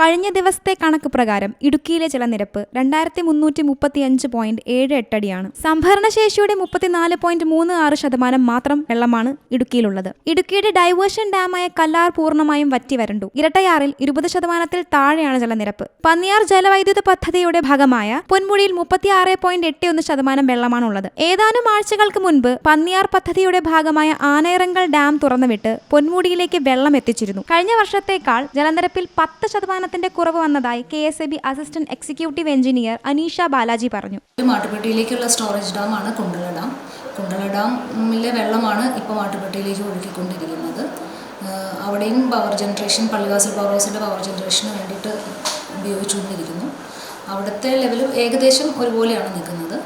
കഴിഞ്ഞ ദിവസത്തെ കണക്ക് പ്രകാരം ഇടുക്കിയിലെ ജലനിരപ്പ് രണ്ടായിരത്തി മുന്നൂറ്റി മുപ്പത്തി അഞ്ച് പോയിന്റ് ഏഴ് എട്ടടിയാണ് സംഭരണശേഷിയുടെ മുപ്പത്തിനാല് പോയിന്റ് മൂന്ന് ആറ് ശതമാനം മാത്രം വെള്ളമാണ് ഇടുക്കിയിലുള്ളത്. ഇടുക്കിയുടെ ഡൈവേർഷൻ ഡാമായ കല്ലാർ പൂർണമായും വറ്റി വരണ്ടു. ഇരട്ടയാറിൽ ഇരുപത് ശതമാനത്തിൽ താഴെയാണ് ജലനിരപ്പ് പന്നിയാർ ജലവൈദ്യുത പദ്ധതിയുടെ ഭാഗമായ പൊന്മുടിയിൽ മുപ്പത്തിയാറ് പോയിന്റ് എട്ട് ഒന്ന് ശതമാനം വെള്ളമാണുള്ളത്. ഏതാനും ആഴ്ചകൾക്ക് മുൻപ് പന്നിയാർ പദ്ധതിയുടെ ഭാഗമായ ആനയിറങ്കൽ ഡാം തുറന്നുവിട്ട് പൊന്മുടിയിലേക്ക് വെള്ളം എത്തിച്ചിരുന്നു. കഴിഞ്ഞ വർഷത്തേക്കാൾ ജലനിരപ്പിൽ പത്ത് ശതമാനത്തിന്റെ കുറവ് വന്നതായി K S E B assistant executive engineer Aneesha Balaji പറഞ്ഞു. മാട്ടുപെട്ടിയിലേക്കുള്ള സ്റ്റോറേജ് ഡാം ആണ് കുണ്ടള ഡാം കുണ്ടള ഡാമിലെ വെള്ളമാണ് ഇപ്പോൾ മാട്ടുപെട്ടിയിലേക്ക് ഒഴുകിക്കൊണ്ടിരിക്കുന്നത്. അവിടെയും പവർ ജനറേഷൻ പള്ളിവാസൽ പവർ ഹൗസിന്റെ പവർ ജനറേഷന് വേണ്ടിയിട്ട് ഉപയോഗിച്ചുകൊണ്ടിരിക്കുന്നു. അവിടുത്തെ ലെവൽ ഏകദേശം ഒരുപോലെയാണ് നിൽക്കുന്നത്.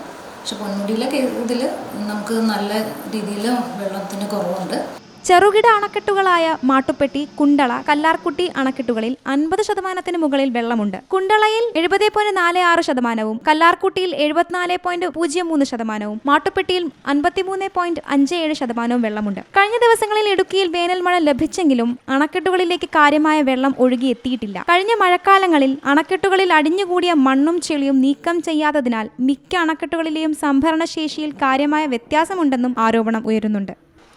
പക്ഷെ പൊന്മുടിയിലെ ഇതിൽ നമുക്ക് നല്ല രീതിയിൽ വെള്ളത്തിന് കുറവുണ്ട്. ചെറുകിട അണക്കെട്ടുകളായ മാട്ടുപ്പെട്ടി കുണ്ടള കല്ലാർക്കുട്ടി അണക്കെട്ടുകളിൽ അൻപത് ശതമാനത്തിന് മുകളിൽ വെള്ളമുണ്ട്. കുണ്ടളയിൽ എഴുപത് പോയിന്റ് നാല് ആറ് ശതമാനവും കല്ലാർക്കുട്ടിയിൽ എഴുപത്തിനാല് പോയിന്റ് പൂജ്യം മൂന്ന് ശതമാനവും മാട്ടുപ്പെട്ടിയിൽ അൻപത്തിമൂന്ന് പോയിന്റ് അഞ്ച് ഏഴ് ശതമാനവും വെള്ളമുണ്ട്. കഴിഞ്ഞ ദിവസങ്ങളിൽ ഇടുക്കിയിൽ വേനൽ മഴ ലഭിച്ചെങ്കിലും അണക്കെട്ടുകളിലേക്ക് കാര്യമായ വെള്ളം ഒഴുകിയെത്തിയിട്ടില്ല. കഴിഞ്ഞ മഴക്കാലങ്ങളിൽ അണക്കെട്ടുകളിൽ അടിഞ്ഞുകൂടിയ മണ്ണും ചെളിയും നീക്കം ചെയ്യാത്തതിനാൽ മിക്ക അണക്കെട്ടുകളിലെയും സംഭരണശേഷിയിൽ കാര്യമായ വ്യത്യാസമുണ്ടെന്നും ആരോപണം ഉയരുന്നുണ്ട്.